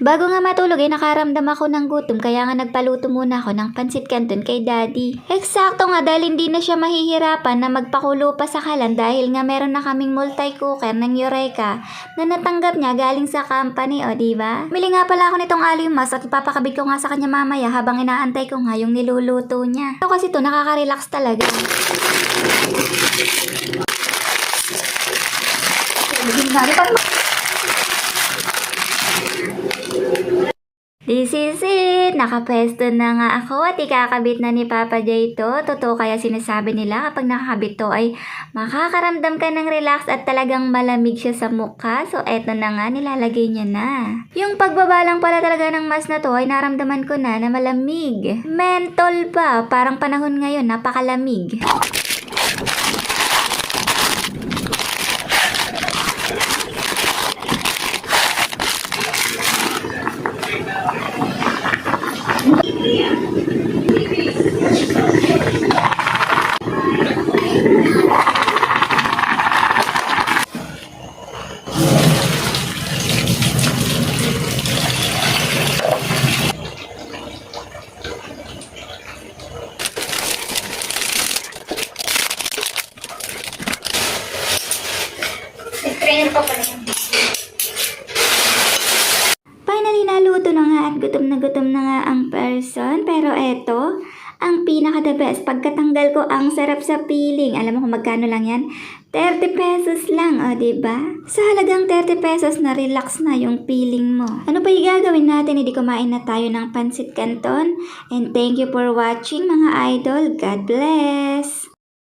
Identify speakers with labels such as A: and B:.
A: Bago nga matulog ay nakaramdam ako ng gutom kaya nga nagpaluto muna ako ng pansit canton kay daddy. Eksakto nga dahil hindi na siya mahihirapan na magpakulo pa sa kalan dahil nga meron na kaming multi-cooker ng Eureka na natanggap niya galing sa company o di ba? Mili nga pala ako nitong alimas at ipapakabit ko nga sa kanya mamaya habang inaantay ko nga yung niluluto niya. Ito kasi to nakaka-relax talaga. This is it! Nakapwesto na nga ako at ikakabit na ni Papa J ito. Totoo kaya sinasabi nila kapag nakakabit to ay makakaramdam ka ng relax at talagang malamig siya sa mukha. So eto na nga, nilalagay niya na. Yung pagbaba lang pala talaga ng mask na to ay naramdaman ko na na malamig. Mentol pa, parang panahon ngayon, napakalamig. Finally, naluto na nga at gutom na gutom na nga ang person. Pero eto, ang pinaka the best. Pagkatanggal ko, ang sarap sa peeling. Alam mo kung magkano lang yan? 30 pesos lang, o ba? Diba? Sa halagang 30 pesos na relax na yung peeling mo. Ano pa gagawin natin? Hindi kumain na tayo ng pansit canton. And thank you for watching mga idol. God bless!